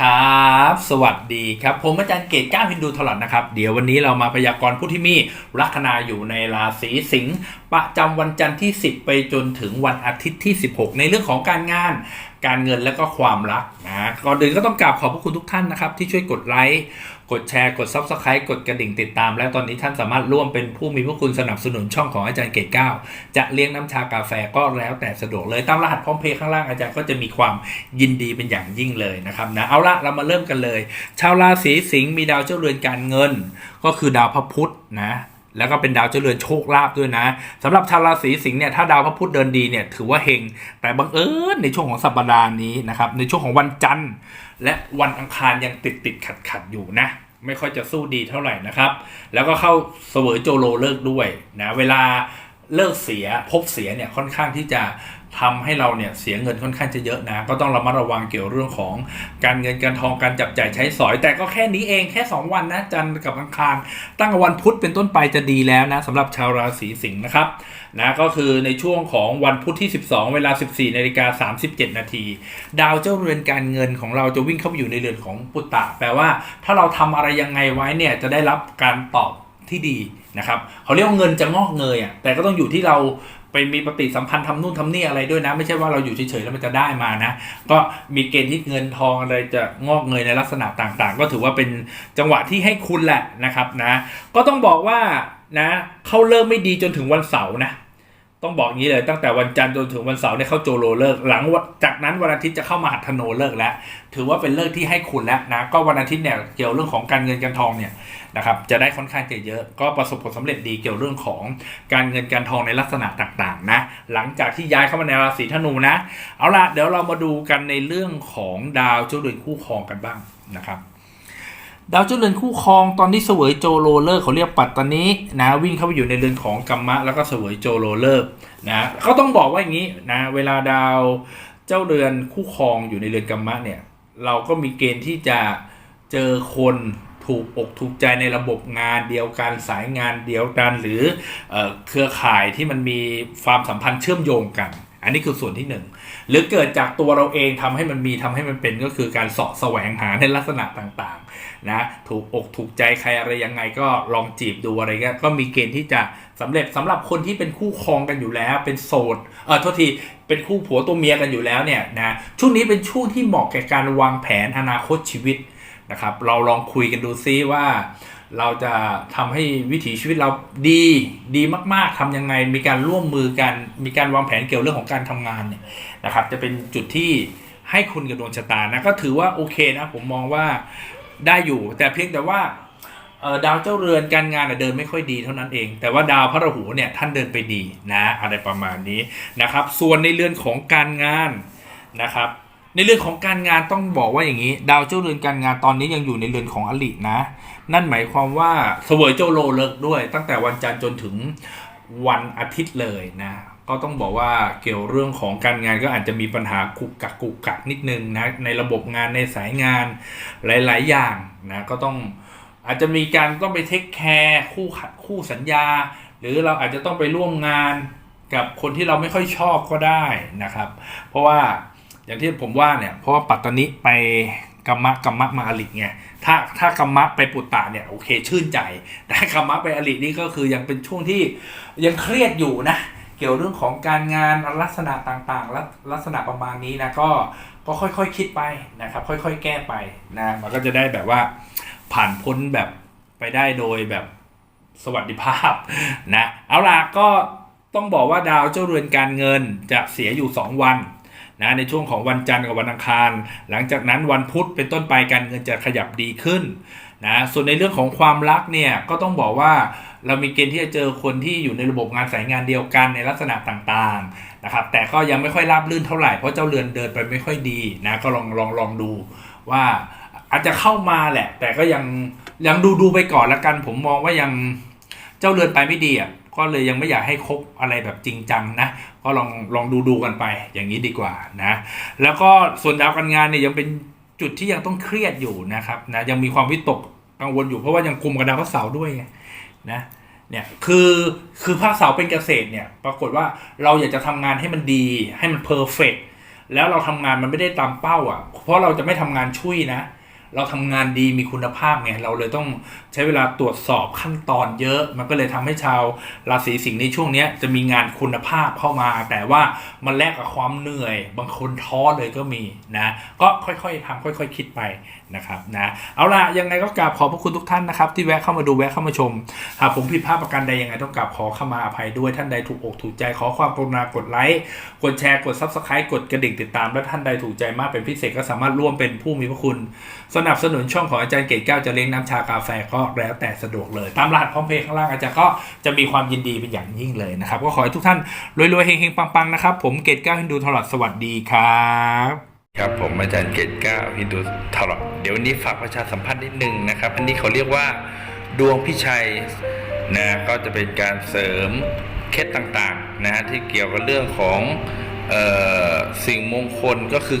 ครับ สวัสดีครับ ผมอาจารย์เกตก้าวินดูถลอดนะครับ เดี๋ยววันนี้เรามาพยากรณ์ผู้ที่มีลัคนาอยู่ในราศีสิงห์ประจำวันจันทร์ที่ 10 ไปจนถึงวันอาทิตย์ที่ 16 ในเรื่องของการงาน การเงินและก็ความรักนะก่อนอื่นก็ต้องกราบขอบพระคุณทุกท่านนะครับ ที่ช่วยกดไลค์กดแชร์กด Subscribe กดกระดิ่งติดตาม และตอนนี้ท่านสามารถร่วมเป็นผู้มีพระคุณสนับสนุนช่องของอาจารย์เกตเก้าจะเลี้ยงน้ำชากาแฟก็แล้วแต่สะดวกเลยตามรหัสพร้อมเพย์ข้างล่างอาจารย์ก็จะมีความยินดีเป็นอย่างยิ่งเลยนะครับนะเอาละเรามาเริ่มกันเลย ชาวราศีสิงห์มีดาวเจ้าเรือนการเงิน ก็คือดาวพระพุธนะ แล้วก็เป็นดาวเจริญโชคลาภด้วยนะสำหรับชาวราศีสิงห์เนี่ยถ้าดาวพระพุธเดินดีเนี่ยถือว่าเฮงแต่บังเอิญในช่วงของสัปดาห์นี้นะครับในช่วงของวันจันทร์ และวันอังคารยังติดติดขัดขัดอยู่นะ ไม่ค่อยจะสู้ดีเท่าไหร่นะครับ แล้วก็เข้าเสวยโจโลเลิกด้วยนะเวลาเลิกเสียพบเสียเนี่ยค่อนข้างที่จะ ทำให้เราเนี่ยเสียเงินค่อนข้างจะเยอะนะ ก็ต้องระมัดระวังเกี่ยวเรื่องของการเงินการทองการจับจ่ายใช้สอย แต่ก็แค่นี้เองแค่ 2 วันนะจันทร์กับอังคาร ตั้งแต่วันพุธเป็นต้นไปจะดีแล้วนะสำหรับชาวราศีสิงห์นะครับนะก็คือในช่วงของวันพุธที่ 12 เวลา 14นาฬิกา37 นาทีดาวเจ้าเรือนการเงินของเราจะวิ่งเข้าไปอยู่ในเรือนของปุตตะแปลว่า ถ้าเราทำอะไรยังไงไว้เนี่ยจะได้รับการตอบ ที่ดีนะครับเขาเรียกว่าเงินจะงอกเงยอะแต่ก็ต้องอยู่ที่เราไปมีปฏิสัมพันธ์ทำนู่นทำนี่อะไรด้วยนะ ไม่ใช่ว่าเราอยู่เฉยๆแล้วมันจะได้มานะ ก็มีเกณฑ์ที่เงินทองอะไรจะงอกเงยในลักษณะต่างๆ ก็ถือว่าเป็นจังหวะที่ให้คุณแหละนะครับนะ ก็ต้องบอกว่านะเขาเริ่มไม่ดีจนถึงวันเสาร์นะ ต้องบอกงี้เลยตั้งแต่วันจันทร์จนถึงวันเสาร์เนี่ยเข้าโจโลเลิกหลังจากนั้นวันอาทิตย์จะเข้ามาหัตถโนเลิกแล้ว ถือว่าเป็นเลิกที่ให้คุณแล้วนะก็วันอาทิตย์เนี่ยเกี่ยวเรื่องของการเงินการทองเนี่ยนะครับจะได้ค่อนข้างจะเยอะก็ประสบผลสำเร็จดีเกี่ยวเรื่องของการเงินการทองในลักษณะต่างๆนะหลังจากที่ย้ายเข้ามาในราศีธนูนะ เอาล่ะเดี๋ยวเรามาดูกันในเรื่องของดาวเจ้าเรือนคู่ครองกันบ้างนะครับ ดาวเจ้าเรือนคู่ครองตอนที่เสวยโจโรเลอร์เขาเรียกปัตตานีนะวิ่งเข้าไปอยู่ในเรือนของกัมมะ แล้วก็เสวยโจโรเลอร์นะเขาต้องบอกว่าอย่างนี้นะเวลาดาวเจ้าเรือนคู่ครองอยู่ในเรือนกัมมะเนี่ยเราก็มีเกณฑ์ที่จะเจอคนถูกอกถูกใจในระบบงานเดียวกันสายงานเดียวกัน หรือเอเครือข่ายที่มันมีความสัมพันธ์เชื่อมโยงกัน อันนี้คือส่วนที่หนึ่งหรือเกิดจากตัวเราเองทำให้มันมีทำให้มันเป็นก็คือการสาะแสวงหาในลักษณะต่างๆนะถูกอกถูกใจใครอะไรยังไงก็ลองจีบดูอะไรเงี้ยก็มีเกณฑ์ที่จะสำเร็จสำหรับคนที่เป็นคู่ครองกันอยู่แล้ว เป็นโสดเออโทษทีเป็นคู่ผัวตัวเมียกันอยู่แล้วเนี่ยนะช่วงนี้เป็นช่วงที่เหมาะแก่การวางแผนอนาคตชีวิตนะครับเราลองคุยกันดูซิว่า เราจะทำให้วิถีชีวิตเราดีดีมาก ๆทำยังไง มีการร่วมมือกัน มีการวางแผนเกี่ยวเรื่องของการทำงานเนี่ยนะครับ จะเป็นจุดที่ให้คุณกับดวงชะตานะก็ถือว่าโอเคนะผมมองว่าได้อยู่ แต่เพียงแต่ว่าดาวเจ้าเรือนการงานเดินไม่ค่อยดีเท่านั้นเอง แต่ว่าดาวพระราหูเนี่ยท่านเดินไปดีนะอะไรประมาณนี้นะครับ ส่วนในเรือนของการงานนะครับ ในเรื่องของการงานต้องบอกว่าอย่างนี้ ดาวเจ้าเรือนการงานตอนนี้ยังอยู่ในเรือนของอลินะ นั่นหมายความว่าเสวยเจ้าโลเลิกด้วย ตั้งแต่วันจันทร์จนถึงวันอาทิตย์เลยนะก็ต้องบอกว่าเกี่ยวเรื่องของการงานก็อาจจะมีปัญหากุกกักกุกกักนิดนึงนะในระบบงานในสายงานหลาย ๆ อย่างนะก็ต้องอาจจะมีการต้องไปเทคแคร์คู่ขัดคู่สัญญา หรือเราอาจจะต้องไปร่วมงานกับคนที่เราไม่ค่อยชอบก็ได้นะครับ เพราะว่า อย่างที่ผมว่าเนี่ยเพราะว่าปัตตานิไปกัมมะกัมมะมาอลิไงถ้าถ้ากัมมะไปปุตตะเนี่ยโอเคชื่นใจ แต่กัมมะไปอลินี่ก็คือยังเป็นช่วงที่ยังเครียดอยู่นะ เกี่ยวเรื่องของการงานลักษณะต่างๆลักลักษณะประมาณนี้นะก็ก็ค่อยๆคคิดไปนะครับค่อยๆ แก้ไปนะมันก็จะได้แบบว่าผ่านพ้นแบบไปได้โดยแบบสวัสดิภาพนะเอาล่ะก็ต้องบอกว่าดาวเจ้าเรือนการเงินจะเสียอยู่ 2 วัน นะในช่วงของวันจันทร์กับวันอังคาร หลังจากนั้นวันพุธเป็นต้นไปการเงินจะขยับดีขึ้นนะส่วนในเรื่องของความรักเนี่ยก็ต้องบอกว่าเรามีเกณฑ์ที่จะเจอคนที่อยู่ในระบบงานสายงานเดียวกันในลักษณะต่างๆนะครับแต่ก็ยังไม่ค่อยราบรื่นเท่าไหร่เพราะเจ้าเรือนเดินไปไม่ค่อยดีนะก็ลองลองลองดูว่าอาจจะเข้ามาแหละ แต่ก็ยังยังดูดูไปก่อนละกัน ผมมองว่ายังเจ้าเรือนไปไม่ดีอะ ก็เลยยังไม่อยากให้คบอะไรแบบจริงจังนะ ก็ลองลองดูดูกันไปอย่างนี้ดีกว่านะ แล้วก็ส่วนดาวการงานเนี่ยยังเป็นจุดที่ยังต้องเครียดอยู่นะครับนะยังมีความวิตกกังวลอยู่เพราะว่ายังคุมกับดาวพระเสาร์ด้วยนะเนี่ยคือคือพระเสาร์เป็นเกษตรเนี่ยปรากฏว่าเราอยากจะทำงานให้มันดีให้มันเพอร์เฟกแล้วเราทำงานมันไม่ได้ตามเป้าอะ เพราะเราจะไม่ทำงานช่วยนะ เราทำงานดีมีคุณภาพไงเราเลยต้องใช้เวลาตรวจสอบขั้นตอนเยอะ มันก็เลยทำให้ชาวราศีสิงห์ในช่วงนี้จะมีงานคุณภาพเข้ามา แต่ว่ามันแลกกับความเหนื่อย บางคนท้อเลยก็มีนะ ก็ค่อยๆทำค่อยๆคิดไปนะครับนะเอาล่ะยังไงก็กราบขอบพระคุณทุกท่านนะครับ ที่แวะเข้ามาดูแวะเข้ามาชม หากผมผิดพลาดประการใดยังไงต้องกราบขอเข้ามาอภัยด้วยท่านใดถูกอกถูกใจขอความกรุณากดไลค์กดแชร์กด subscribe กดกระดิ่งติดตามและท่านใดถูกใจมากเป็นพิเศษก็สามารถร่วมเป็นผู้มีพระคุณสนับสนุนช่องของอาจารย์เกตแก้วจะเลี้ยงน้ำชากาแฟก็แล้วแต่สะดวกเลย ตามรหัสพร้อมเพย์ข้างล่างอาจารย์ก็จะมีความยินดีเป็นอย่างยิ่งเลยนะครับ ก็ขอให้ทุกท่านรวยๆเฮงๆปังๆนะครับ ผมเกตแก้วฮินดูทลอดสวัสดีครับครับผมอาจารย์เกตแก้วฮินดูทลอดเดี๋ยววันนี้ฝากประชาสัมพันธ์นิดนึงนะครับอันนี้เขาเรียกว่าดวงพิชัยนะก็จะเป็นการเสริมเคล็ดต่างๆนะฮะที่เกี่ยวกับเรื่องของออสิ่งมงคลก็คือ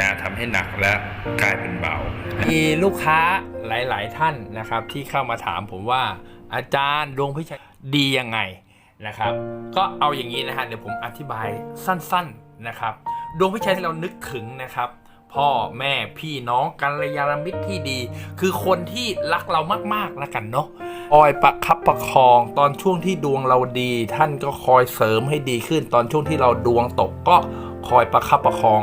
นะทำให้หนักและกลายเป็นเบา มีลูกค้าหลาย ๆ ท่านนะครับ ที่เข้ามาถามผมว่าอาจารย์ดวงพิชัยดียังไงนะครับ ก็เอาอย่างนี้นะฮะเดี๋ยวผมอธิบายสั้น ๆนะครับดวงพิชัยที่เรานึกถึงนะครับ พ่อแม่พี่น้องกัลยาณมิตรที่ดี คือคนที่รักเรามากๆแล้วกันเนาะคอยประคับประคองตอนช่วงที่ดวงเราดี ท่านก็คอยเสริมให้ดีขึ้น ตอนช่วงที่เราดวงตกก็คอยประคับประคอง